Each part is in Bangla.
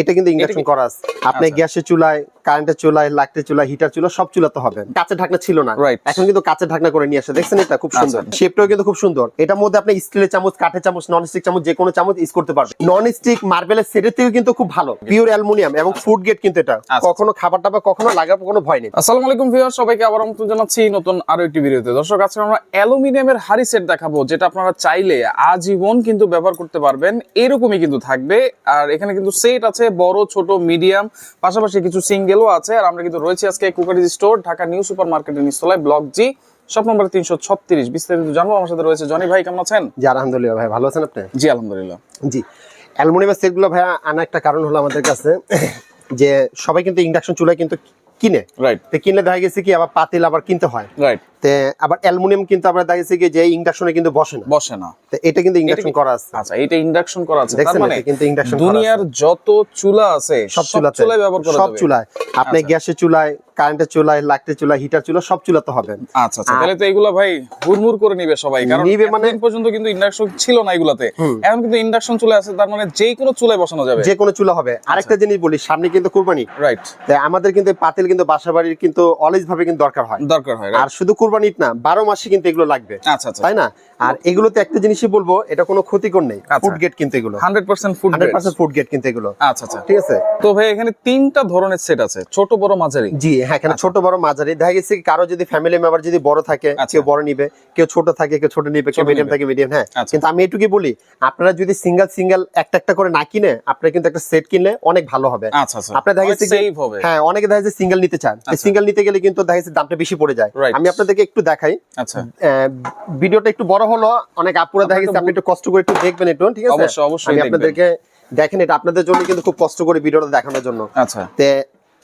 এটা কিন্তু ইন্ডাকশন করা আছে। আপনি আচ্ছা। গ্যাসের চুলায় কারেন্টের চুলায় লাইটের চুলা হিটার চুলা সব চুলাতে হবে। কাঁচের ঢাকনা ছিল না. এখন কিন্তু কাঁচের ঢাকনা করে নিয়ে আসে। দেখছেন এটা? খুব সুন্দর। আচ্ছা। শেপটাও কিন্তু খুব সুন্দর। এটার মধ্যে আপনি স্টিলের চামচ কাঠের চামচ নন স্টিক চামচ যে কোনো চামচ ইউজ করতে পারবেন। নন স্টিক মার্বেলের সেটের থেকে কিন্তু খুব ভালো। পিওর অ্যালুমিনিয়াম এবং ফুড গেট কিন্তু এটা। আচ্ছা। কখনো খাবার টাবার কখনো লাগার কোনো ভয় নেই। আসসালামু আলাইকুম ভিউয়ার সবাইকে আবার আমন্ত্রণ জানাচ্ছি নতুন আরও একটি ভিডিওতে। দর্শক আজকে আমরা অ্যালুমিনিয়ামের হাড়ি সেট দেখাবো যেটা আপনারা চাইলে আজীবন কিন্তু ব্যবহার করতে পারবেন। এরকমই কিন্তু থাকবে। আর এখানে কিন্তু সেট আছে বড় ছোট মিডিয়াম পাশাপাশি কিছু সিঙ্গেলও আছে। আর আমরা কিন্তু রয়েছি আজকে cookeries store Dhaka new super মার্কেটের নিচতলায় ব্লক জি শপ নম্বর তিনশো ছত্রিশ। বিস্তারিত জানব আমার সাথে রয়েছে জনি ভাই কেমন আছেন? জি আলহামদুলিল্লাহ ভাই ভালো আছেন আপনি? জি আলহামদুলিল্লাহ। জি অ্যালুমিনিয়ামের সেটগুলো ভাইয়া আনা একটা কারণ হলো আমাদের কাছে যে সবাই কিন্তু ইন্ডাকশন চুলায় কিন্তু কিনে। রাইট কিনলে দেখা গেছে কি আবার পাতিল আবার কিনতে হয়। রাইট আবার অ্যালুমিনিয়াম কিন্তু আমরা দেখা গেছে কি যে ইন্ডাকশনে কিন্তু বসে না। বসে না। এটা কিন্তু ইন্ডাকশন করা আছে। আচ্ছা এটা ইন্ডাকশন করা আছে। তার মানে কিন্তু করা দুনিয়ার যত চুলা আছে সব চুলাতে চুলায় ব্যবহার করা সব চুলায়। আপনি আচ্ছা। গ্যাসের চুলায় কারেন্টের চুলায় হিটার চুলা সব চুলাতে হবে। আচ্ছা আচ্ছা তাহলে তো এগুলা ভাই করে নিবে সবাই কারণ নিবে মানে- পর্যন্ত কিন্তু ইন্ডাকশন ছিল না এগুলাতে। এখন কিন্তু ইন্ডাকশন চলে আছে তার মানে যেই কোনো চুলায় বসানো যাবে। যে কোনো চুলা হবে। আরেকটা জিনিস বলি সামনে কিন্তু কুরবানি। রাইট তাই আমাদের কিন্তু পাতিল কিন্তু বাসা বাড়ির কিন্তু অলওয়েজ ভাবে কিন্তু দরকার হয়। দরকার হয় আর শুধু কুরবানিত না বারো মাসে কিন্তু এগুলো লাগবে। আচ্ছা আচ্ছা তাই না? আর এগুলোতে একটা জিনিসই বলব এটা কোনো ক্ষতিকর নেই। আচ্ছা। ফুড গেট কিন্তু এগুলো। Hundred percent food hundred percent food grade কিন্তু এগুলো। আচ্ছা আচ্ছা। ঠিক আছে? তো ভাই এখানে তিনটা ধরনের সেট আছে ছোট বড় মাঝারি। জি হ্যাঁ এখানে ছোট বড় মাঝারি। দেখা গেছে কারও যদি ফ্যামিলি মেম্বার যদি বড় থাকে আচ্ছা। কেউ বড় নিবে কেউ ছোট থাকে কেউ ছোট নিবে কেউ মিডিয়াম থাকে মিডিয়াম হ্যাঁ। আচ্ছা। কিন্তু আমি এটুকুই বলি আপনারা যদি সিঙ্গেল সিঙ্গেল একটা একটা করে না কিনে আপনারা কিন্তু একটা সেট কিনলে অনেক ভালো হবে। আচ্ছা আচ্ছা। আপনার দেখা গেছে হ্যাঁ অনেকে দেখা যাচ্ছে সিঙ্গেল নিতে চান। আচ্ছা। সিঙ্গেল নিতে গেলে কিন্তু দেখা যাচ্ছে দামটা বেশি পড়ে যায়। আমি আমি আপনাদেরকে একটু দেখাই। আচ্ছা। আহ, ভিডিওটা একটু বড় হলো অনেক আপুরে দেখা গেছে আপনি একটু কষ্ট করে একটু দেখবেন একটু ঠিক আছে? অবশ্যই, অবশ্যই আপনাদেরকে দেখেন এটা। আপনাদের জন্য কিন্তু খুব কষ্ট করে ভিডিওটা দেখানোর জন্য। আচ্ছা। তে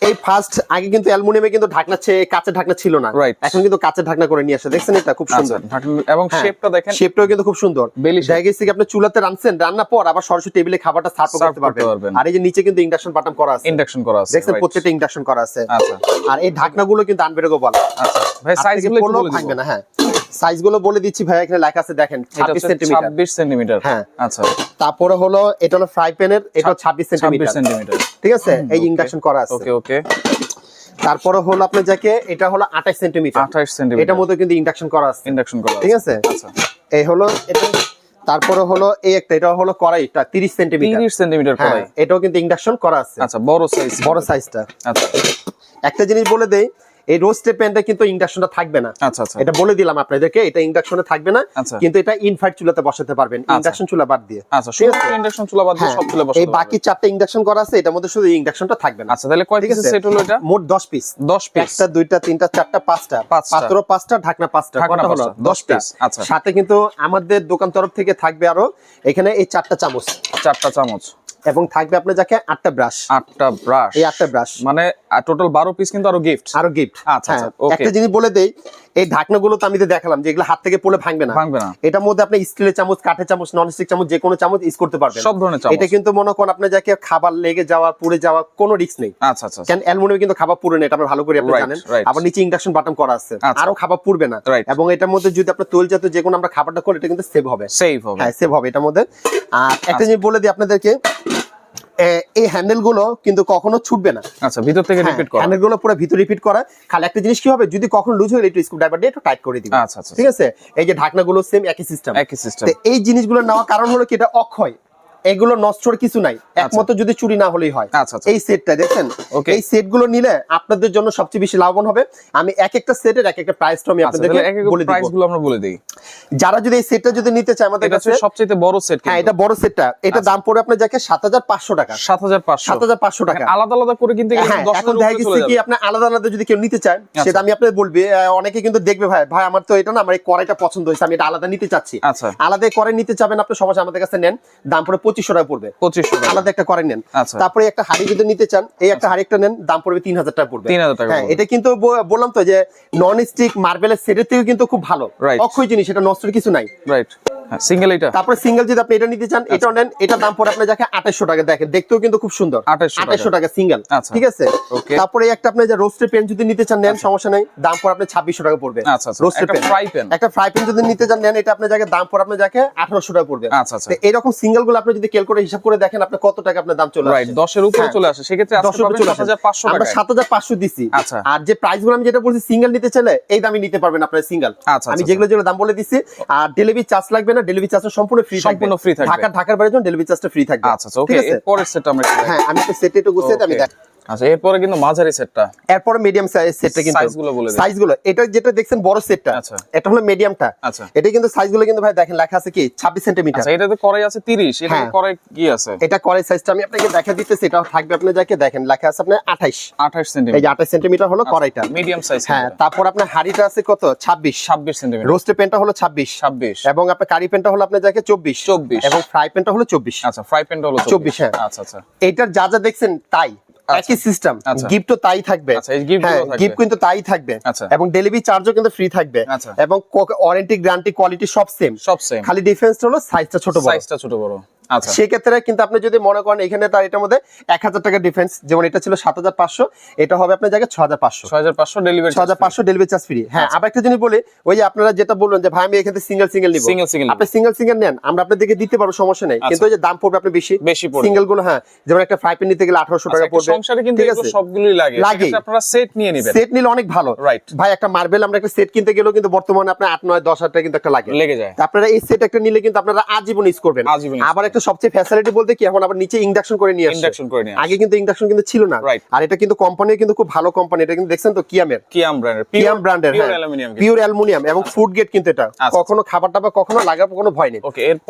এই ফার্স্ট আগে কিন্তু অ্যালুমিনিয়ামে কিন্তু ঢাকনা ছে কাঁচের ঢাকনা ছিল না. এখন কিন্তু কাঁচের ঢাকনা করে নিয়ে আসে। দেখছেন এটা? খুব আচ্ছা সুন্দর। ঢাকনা- এবং হ্যাঁ, শেপটা দেখেন। শেপটাও কিন্তু খুব সুন্দর। বেলি। দেখা গেছে কি আপনি চুলাতে রানছেন রান্না পর আবার সরাসরি টেবিলে খাবারটা সার্ভ করতে পারবেন। আর এই যে নিচে কিন্তু ইন্ডাকশন বাটন করা আছে। ইন্ডাকশন করা আছে দেখছেন প্রত্যেকটা ইন্ডাকশন করা আছে। আচ্ছা। আর এই ঢাকনাগুলো কিন্তু আনবেরেগেবল আচ্ছা। ভাই সাইজগুলো একটু ভাঙবে না হ্যাঁ। সাইজগুলো বলে দিচ্ছি ভাই এখানে লেখা আছে দেখেন এটা ছাব্বিশ সেন্টিমিটার। 26 সেন্টিমিটার। হ্যাঁ। আচ্ছা। তারপরে হলো এটা হলো ফ্রাই প্যানের এটা ছাব্বিশ 26 সেন্টিমিটার। সেন্টিমিটার। ঠিক আছে? এই ইন্ডাকশন করা আছে। ওকে ওকে। তারপরে হলো আপনার যাকে এটা হলো আঠাশ সেন্টিমিটার। 28 সেন্টিমিটার। এটার মধ্যে কিন্তু ইন্ডাকশন করা আছে। ইন্ডাকশন করা ঠিক আছে। আচ্ছা। এই হলো এটা তারপরে হলো এই একটা এটা হলো কড়াইটা তিরিশ সেন্টিমিটার। 30 সেন্টিমিটার হ্যাঁ কড়াই। এটাও কিন্তু ইন্ডাকশন করা আছে। আচ্ছা বড় সাইজ বড় সাইজটা আচ্ছা। একটা জিনিস বলে দেই এই রোস্টের প্যানটা কিন্তু ইন্ডাকশনটা থাকবে না। আচ্ছা আচ্ছা। এটা বলে দিলাম আপনাদেরকে এটা ইন্ডাকশনে থাকবে না আচ্ছা। কিন্তু এটা ইনফাইট চুলাতে বসাতে পারবেন ইন্ডাকশন চুলা বাদ দিয়ে। আচ্ছা ইন্ডাকশন চুলা বাদ দিয়ে হ্যাঁ, সব চুলা বসাতে এই বাকি চারটা ইন্ডাকশন করা আছে এটার মধ্যে শুধু ইন্ডাকশনটা থাকবে না। আচ্ছা তাহলে কয় আছে? সেট হলো এটা? মোট দশ পিস 10 পিস একটা দুইটা তিনটা চারটা পাঁচটা। পাঁচটা। পাত্র পাঁচটা ঢাকনা পাঁচটা। ঢাকনা হলো? পাঁচটা, দশ দশটা। piece, আচ্ছা। সাথে কিন্তু আমাদের দোকান তরফ থেকে থাকবে আরও এখানে এই চারটা চামচ। চারটা চামচ। এবং থাকবে আপনার যাকে আটটা ব্রাশ আটটা ব্রাশ এই আটটা ব্রাশ মানে টোটাল 12 পিস কিন্তু আরও গিফট আরও গিফট আচ্ছা, আচ্ছা, একটা জিনিস বলে দেই এই ঢাকনাগুলো তো আমি তো দেখালাম যে এগুলো হাত থেকে পড়লে ভাঙবে না। ভাঙবে না। এটার মধ্যে আপনি স্টিলের চামচ কাঠের চামচ নন স্টিক চামচ যে কোনো চামচ ইউজ করতে পারবেন। সব ধরনের চামচ। এটা কিন্তু মনে করেন আপনার যাকে খাবার লেগে যাওয়া পুড়ে যাওয়া কোনো রিস্ক নেই। আচ্ছা আচ্ছা কেন অ্যালুমিনিয়াম কিন্তু খাবার পুড়ে না এটা আমরা ভালো করে আপনি জানেন। আবার নিচে ইন্ডাকশন বাটন করা আছে। আচ্ছা। আরও খাবার পুড়বে না. এবং এটার মধ্যে যদি আপনার তৈল জাতীয় যে কোনো আমরা খাবারটা করি এটা কিন্তু সেভ হবে। সেভ হবে। হ্যাঁ সেভ হবে এটার মধ্যে। আর আচ্ছা। একটা জিনিস বলে দিই আপনাদেরকে এই হ্যান্ডেলগুলো কিন্তু কখনো ছুটবে না। আচ্ছা ভিতর থেকে রিপিট করা। হ্যান্ডেলগুলো পুরো ভিতর রিপিট করা। খালি একটা জিনিস কি হবে যদি কখনো লুজ হয়ে একটু স্ক্রু ড্রাইভার দিয়ে একটু টাইট করে দিবে। আচ্ছা, আচ্ছা। ঠিক আছে? এই যে ঢাকনাগুলো সেম একই সিস্টেম একই সিস্টেম তো এই জিনিসগুলো নেওয়ার কারণ হলো কি এটা অক্ষয়। এগুলো নষ্টর কিছু নাই। একমাত্র যদি চুরি না হলেই হয়। আচ্ছা, আচ্ছা। এই সেটটা Okay. এই সেটগুলো নিলে আপনাদের জন্য সবচেয়ে বেশি লাভবান হবে। আমি এক একটা সেটের এক একটা প্রাইসটা আমি আচ্ছা আপনাদেরকে বলে প্রাইস দিব। গুলো আমরা বলে দেই। যারা যদি এই সেটটা যদি নিতে চায় আমাদের কাছে সবচেয়ে বড় সেট হ্যাঁ এটা বড় সেটটা। এটা দাম পড়ে আপনার যাকে সাত হাজার পাঁচশো টাকা। 7500 সাত হাজার পাঁচশো টাকা। আলাদা আলাদা করে কিন্তু হ্যাঁ 10 এখন হাজার দেখা গেছে কি। আপনি আলাদা আলাদা যদি কেউ নিতে চায় সেটা আমি আপনাদের বলবি। অনেকে কিন্তু দেখবে ভাই ভাই আমার তো এটা না আমার এই কড়াইটা পছন্দ হয়েছে আমি এটা আলাদা নিতে চাচ্ছি। আচ্ছা। আলাদা কড়াই নিতে চাবেন আপনি সমাজ আমাদের কাছে নেন। দাম পড়ে পঁচিশশো টাকা পড়বে। পঁচিশশো আলাদা একটা করে নেন। আচ্ছা। তারপরে একটা হাড়ি যদি নিতে চান এই একটা হাড়ি একটা নেন দাম পড়বে তিন হাজার টাকা পড়বে। 3000 টাকা হ্যাঁ এটা কিন্তু বললাম তো যে নন স্টিক মার্বেলের সেটের থেকে কিন্তু খুব ভালো. অক্ষয় জিনিস এটা নষ্টের কিছু নাই। রাইট সিঙ্গেল এটা তারপরে সিঙ্গেল যদি আপনি এটা নিতে চান এটাও নেন। এটার দাম পড়ে আপনার যাকে টাকা। দেখেন দেখতেও কিন্তু খুব সুন্দর। 2800 টাকা। সিঙ্গেল আচ্ছা। ঠিক আছে? তারপরে একটা আপনার যে যদি নিতে চান নেন সমস্যা নাই। দাম পড়ে আপনার ছাব্বিশশো টাকা পড়বে। আচ্ছা আচ্ছা। ফ্রাই প্যান একটা ফ্রাই প্যান যদি নিতে চান নেন এটা আপনার জায়গায় দাম পড়ে আপনার যাকে আঠারোশো টাকা পড়বে। আচ্ছা আচ্ছা। এরকম সিঙ্গেলগুলো আপনি যদি হিসাব করে দেখেন আপনার কত টাকা আপনার দাম চলে রাইট আসছে। দশের উপরে হ্যাঁ। চলে আসে। সেক্ষেত্রে আজকে পাবেন আমরা টাকা সাত হাজার পাঁচশো দিচ্ছি আচ্ছা। আর যে প্রাইসগুলো আমি যেটা বলছি সিঙ্গেল নিতে চাইলে এই দামই নিতে পারবেন আপনার সিঙ্গেল আচ্ছা, আমি আচ্ছা, যেগুলো যেগুলো দাম বলে দিচ্ছি আর ডেলিভারি চার্জ লাগবে না ডেলিভারি চার্জ সম্পূর্ণ ফ্রি সম্পূর্ণ ফ্রি থাকবে। ঢাকা ঢাকার বাইরে যখন ডেলিভারি চার্জটা ফ্রি থাকবে। আচ্ছা আচ্ছা ওকে আছে? এরপরের আমরা হ্যাঁ আমি সেটে একটু গুছিয়ে আমি দেখ আচ্ছা এরপরে কিন্তু মাঝারি সেটটা এরপরে মিডিয়াম সাইজ সেটটা কিন্তু Size গুলো বলে দিন। সাইজগুলো এটা যেটা দেখছেন বড় সেটটা আচ্ছা। এটা হলো মিডিয়ামটা আচ্ছা। এটা কিন্তু সাইজগুলো কিন্তু ভাই দেখেন লেখা আছে কি ছাব্বিশ সেন্টিমিটার আচ্ছা এটাতে করাই আছে তিরিশ এটা। করাই কি আছে? এটা করে সাইজটা আমি আপনাকে দেখা দিতেছি এটা থাকবে আপনি যাকে দেখেন লেখা আছে আপনার আঠাইশ। আঠাশ এই সেন্টিমিটার যে আঠাইশ সেন্টিমিটার হলো কড়াইটা। মিডিয়াম সাইজ হ্যাঁ তারপর আপনার হাড়িটা আছে কত? ছাব্বিশ। ছাব্বিশ সেন্টিমিটার রোস্টের পেনটা হলো ছাব্বিশ। ছাব্বিশ। এবং আপনার কারি পেনটা হলো আপনার যাকে চব্বিশ। 24 এবং ফ্রাই পেনটা হলো চব্বিশ। আচ্ছা ফ্রাই প্যানটা হলো 24 হ্যাঁ। আচ্ছা আচ্ছা। এইটার যা যা দেখছেন তাই। একই সিস্টেম আচ্ছা। গিফটও তাই থাকবে। আচ্ছা, থাকবে। গিফট কিন্তু তাই থাকবে। আচ্ছা। এবং ডেলিভারি চার্জও কিন্তু ফ্রি থাকবে। আচ্ছা। এবং ওয়ারেন্টি গ্যারান্টি কোয়ালিটি সব সেম সব সেম খালি ডিফারেন্স হলো সাইজটা ছোট বড়। সাইজটা ছোট বড়। আচ্ছা সেক্ষেত্রে কিন্তু আপনি যদি মনে করেন এখানে তার এটার মধ্যে এক হাজার টাকা ডিফারেন্স যেমন এটা ছিল সাত হাজার পাঁচশো এটা হবে আপনার জায়গায় ছ হাজার পাঁচশো। ছয় হাজার পাঁচশো ডেলিভারি ছ হাজার পাঁচশো ডেলিভারি চার্জ ফ্রি হ্যাঁ আবার একটা জিনিস বলি ওই যে আপনারা যেটা বললেন যে ভাই আমি এখানে সিঙ্গেল সিঙ্গেল নিব। Single single আপনি সিঙ্গেল সিঙ্গেল নেন আমরা আপনাদেরকে দিতে পারব সমস্যা নেই। কিন্তু ওই যে দাম পড়বে আপনি বেশি। বেশি পড়বে। সিঙ্গেলগুলো হ্যাঁ যেমন একটা প্যান নিতে গেলে আঠারোশো টাকা পড়বে। আচ্ছা, সংসারে কিন্তু সবগুলোই লাগে। লাগে। আপনারা সেট নিয়ে নেবেন। সেট নিলে অনেক ভালো। Right. ভাই একটা মার্বেল আমরা একটা সেট কিনতে গেলেও কিন্তু বর্তমানে আপনার আট নয় দশ হাজার টাকা কিন্তু একটা লাগে। লেগে যায়। আপনারা এই সেট একটা নিলে কিন্তু আপনারা আজীবন ইউজ করবেন। আজীবন আবার একটা সবচেয়ে ফ্যাসিলিটি বলতে কি এখন আবার নিচে ইন্ডাকশন করে নিয়ে ইন্ডাকশন করে নিয়ে আগে কিন্তু ইন্ডাকশন কিন্তু ছিল না। আর এটা কিন্তু কোম্পানি কিন্তু খুব ভালো কোম্পানি এটা কিন্তু দেখছেন তো কিয়ামের কিয়াম ব্র্যান্ডের কিয়াম ব্র্যান্ডের পিওর অ্যালুমিনিয়াম পিওর অ্যালুমিনিয়াম এবং ফুড গ্রেড কিন্তু এটা। আচ্ছা। কখনো খাবার টাবার কখনো লাগার কোনো ভয় নেই।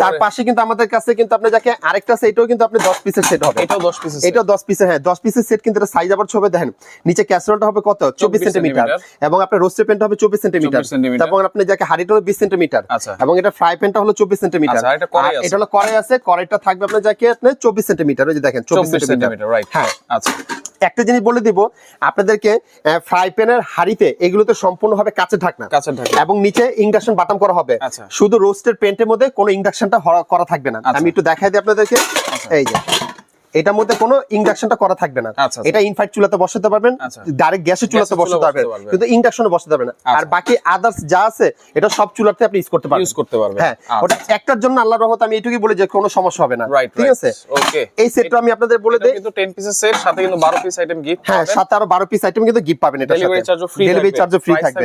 তার পাশে কিন্তু আমাদের কাছে কিন্তু আপনি যাকে আরেকটা এটাও কিন্তু আপনি 10 পিসের সেট হবে। এটাও 10 পিসের এটা 10 পিসের হ্যাঁ 10 পিসের সেট কিন্তু এটা সাইজ আবার ছবে দেখেন। নিচে ক্যাসেরোলটা হবে কত? 24 24 সেন্টিমিটার সেন্টিমিটার। এবং আপনার রোস্টের পেনটা হবে 24 সেন্টিমিটার 24 সেন্টিমিটার। তারপর আপনি যাকে হাড়িটা হলো 20 সেন্টিমিটার আচ্ছা। এবং এটা ফ্রাই প্যানটা হলো 24 সেন্টিমিটার আচ্ছা, এটা। এটা হলো কড়াই আছে কড়াইটা থাকবে আপনার যাকে আপনি 24 সেন্টিমিটার ওই যে দেখেন 24 চব্বিশ সেন্টিমিটার। রাইট হ্যাঁ আচ্ছা। একটা জিনিস বলে দিব আপনাদেরকে ফ্রাই প্যানের হাড়িতে এগুলোতে সম্পূর্ণভাবে কাঁচের ঢাকনা কাঁচের ঢাকনা। এবং নিচে ইন্ডাকশন বাটাম করা হবে। আচ্ছা। শুধু রোস্টেড পেন্টের মধ্যে কোনো ইন্ডাকশনটা করা থাকবে না। আচ্ছা। আমি একটু দেখাই দিই আপনাদেরকে। এই যে। এটার মধ্যে কোনো ইন্ডাকশনটা করা থাকবে না। আচ্ছা, আচ্ছা। এটা ইনফাইট চুলাতে বসাতে পারবেন আচ্ছা। ডাইরেক্ট গ্যাসের চুলাতে বসাতে পারবেন কিন্তু ইন্ডাকশনে বসাতে পারবেন না। আর। বাকি আদার্স যা আছে এটা সব চুলাতে আপনি ইউজ করতে পারবেন। ইউজ করতে পারবেন। হ্যাঁ ওটা একটার জন্য আল্লাহর রহমত আমি এটুকুই বলি যে কোনো সমস্যা হবে না। ঠিক আছে? ওকে এই সেটটা আমি আপনাদের বলে দেই। কিন্তু 10 পিসের সেট সাথে কিন্তু 12 পিস আইটেম গিফট হ্যাঁ সাথে আরও বারো পিস আইটেম কিন্তু গিফট পাবেন এটা Delivery charge ও free ডেলিভারি। চার্জও ফ্রি থাকবে।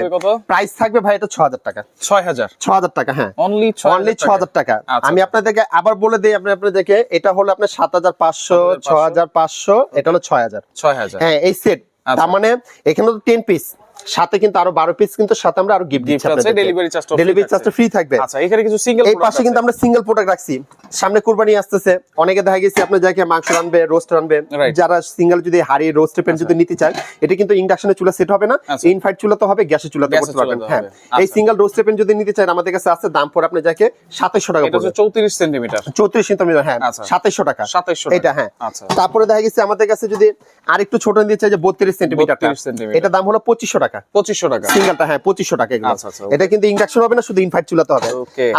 প্রাইস থাকবে ভাই এটা ছ হাজার টাকা। 6000 ছ হাজার টাকা হ্যাঁ। অনলি অনলি ছ হাজার টাকা। আমি আপনাদেরকে আবার বলে দিই আপনি আপনাদেরকে এটা হলো আপনার সাত হাজার পাঁচশো পাঁচশো ছ হাজার পাঁচশো এটা হলো ছয় হাজার। 6000 হ্যাঁ এই সেট আচ্ছা। তার মানে এখানে তো টেন পিস সাথে কিন্তু আরও বারো পিস কিন্তু সাথে আমরা আরও গিফট Gift আছে, delivery charge ডেলিভারি। চার্জটা ফ্রি থাকবে। আচ্ছা এখানে কিছু সিঙ্গেল এই পাশে কিন্তু আমরা সিঙ্গেল প্রোডাক্ট রাখছি। সামনে কুরবানি আসতেছে। অনেকে দেখা গেছে আপনার যাকে মাংস রানবে রোস্ট রানবে যারা সিঙ্গেল যদি হাড়ি রোস্টের পেন যদি নিতে চায় এটা কিন্তু ইন্ডাকশনের চুলা সেট হবে না। আচ্ছা। ইনফাইট চুলা তো হবে গ্যাসের চুলাতে করতে পারবেন। হ্যাঁ। এই আচ্ছা। সিঙ্গেল রোস্টের পেন যদি নিতে চান আমাদের কাছে আছে দাম পড়ে আপনার যাকে সাতাইশশো টাকা এটা পড়বে। হচ্ছে 34 সেন্টিমিটার। চৌত্রিশ সেন্টিমিটার হ্যাঁ আচ্ছা। সাতাইশশো টাকা। 2700 এটা হ্যাঁ। আচ্ছা। তারপরে দেখা গেছে আমাদের কাছে যদি আরেকটু ছোট নিতে চাই যে বত্রিশ সেন্টিমিটার 32 সেন্টিমিটার। এটা দাম হলো পঁচিশশো টাকা। 2500 টাকা। সিঙ্গেলটা হ্যাঁ পঁচিশশো টাকা এগুলো। okay. এটা কিন্তু ইন্ডাকশন হবে না শুধু ইনফাইট চুলাতে হবে।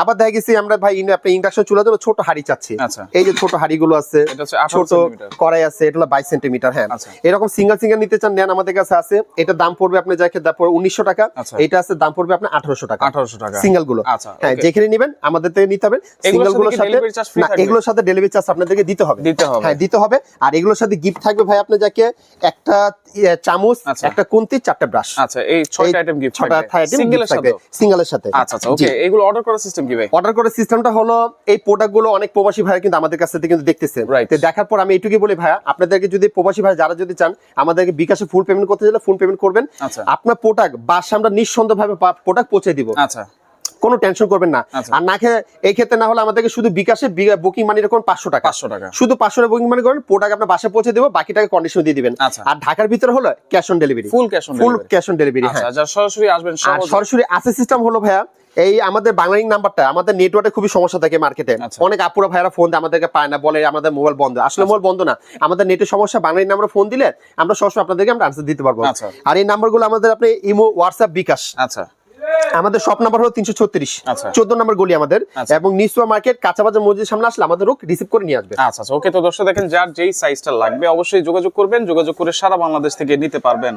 আবার দেখা গেছি আমরা ভাই আপনি ইন্ডাকশন চুলা জন্য ছোট হাড়ি চাচ্ছি। এই যে ছোট হাড়িগুলো আছে এটা হচ্ছে 18 ছোট কড়াই আছে এটা হলো বাইশ সেন্টিমিটার হ্যাঁ। এরকম সিঙ্গেল সিঙ্গেল নিতে চান নেন আমাদের কাছে আছে। এটা দাম পড়বে আপনার যাকে দাম পড়বে উনিশশো টাকা। এটা আছে দাম পড়বে আপনার আঠারোশো টাকা। 1800 টাকা। সিঙ্গেলগুলো হ্যাঁ যেখানে নেবেন আমাদের থেকে নিতে হবে। সিঙ্গেলগুলোর সাথে না এগুলোর সাথে ডেলিভারি চার্জ আপনাদেরকে দিতে হবে। দিতে হবে। হ্যাঁ দিতে হবে। আর এগুলোর সাথে গিফট থাকবে ভাই আপনার যাকে একটা চামচ আচ্ছা। একটা কুন্তি চারটা ব্রাশ আচ্ছা এই 6টা আইটেম গিফট আইটেম সিঙ্গেলের সাথে সিঙ্গেলের সাথে। আচ্ছা আচ্ছা ওকে এগুলো অর্ডার করার সিস্টেম কি ভাই? অর্ডার করার সিস্টেমটা হলো এই প্রোডাক্টগুলো অনেক প্রবাসী ভাইরা কিন্তু আমাদের কাছ থেকে কিন্তু দেখতেছে. তো দেখার পর আমি এটুকুই বলি ভাইয়া আপনাদেরকে যদি প্রবাসী ভাই যারা যদি চান আমাদেরকে বিকাশে ফুল পেমেন্ট করতে চাইলে ফুল পেমেন্ট করবেন। আচ্ছা। আপনার প্রোডাক্ট বাসা আমরা নিঃসন্দেহ ভাবে প্রোডাক্ট পৌঁছে দিব। আচ্ছা। কোনো টেনশন করবেন না। আচ্ছা। আর না খেয়ে এই ক্ষেত্রে না হলে আমাদেরকে শুধু বিকাশে বুকিং মানি রাখুন পাঁচশো টাকা। 500 টাকা। শুধু পাঁচশো টাকা বুকিং মানি করেন প্রোডাক্ট আপনার বাসায় পৌঁছে দেবো বাকি টাকা কন্ডিশন দিয়ে দিবেন। আচ্ছা। আর ঢাকার ভিতরে হলো cash on delivery full cash on full cash on delivery হ্যাঁ। সরাসরি আসবেন সরাসরি আছে সিস্টেম হলো ভাইয়া এই আমাদের বাংলালিং নাম্বারটা আমাদের নেটওয়ার্কে খুবই সমস্যা থাকে মার্কেটে আচ্ছা। অনেক আপুরা ভাইয়ারা ফোন আমাদেরকে পায় না বলে আমাদের মোবাইল বন্ধ। আসলে মোবাইল বন্ধ না। আমাদের নেটের সমস্যা বাংলালিং নাম্বার ফোন দিলে আমরা সবসময় আপনাদেরকে আমরা আনসার দিতে পারব। আর এই নাম্বারগুলো আমাদের আপনি ইমো হোয়াটসঅ্যাপ বিকাশ। আচ্ছা। আমাদের শপ নাম্বার হলো তিনশো ছত্রিশ। আচ্ছা। চোদ্দ নম্বর গলি আমাদের। আচ্ছা। এবং নিসুয়া মার্কেট কাঁচাবাজার মসজিদের সামনে আসলে আমাদের লোক রিসিভ করে নিয়ে আসবে। আচ্ছা আচ্ছা। ওকে তো দর্শক দেখেন যার যেই সাইজটা লাগবে অবশ্যই যোগাযোগ করবেন। যোগাযোগ করে সারা বাংলাদেশ থেকে নিতে পারবেন।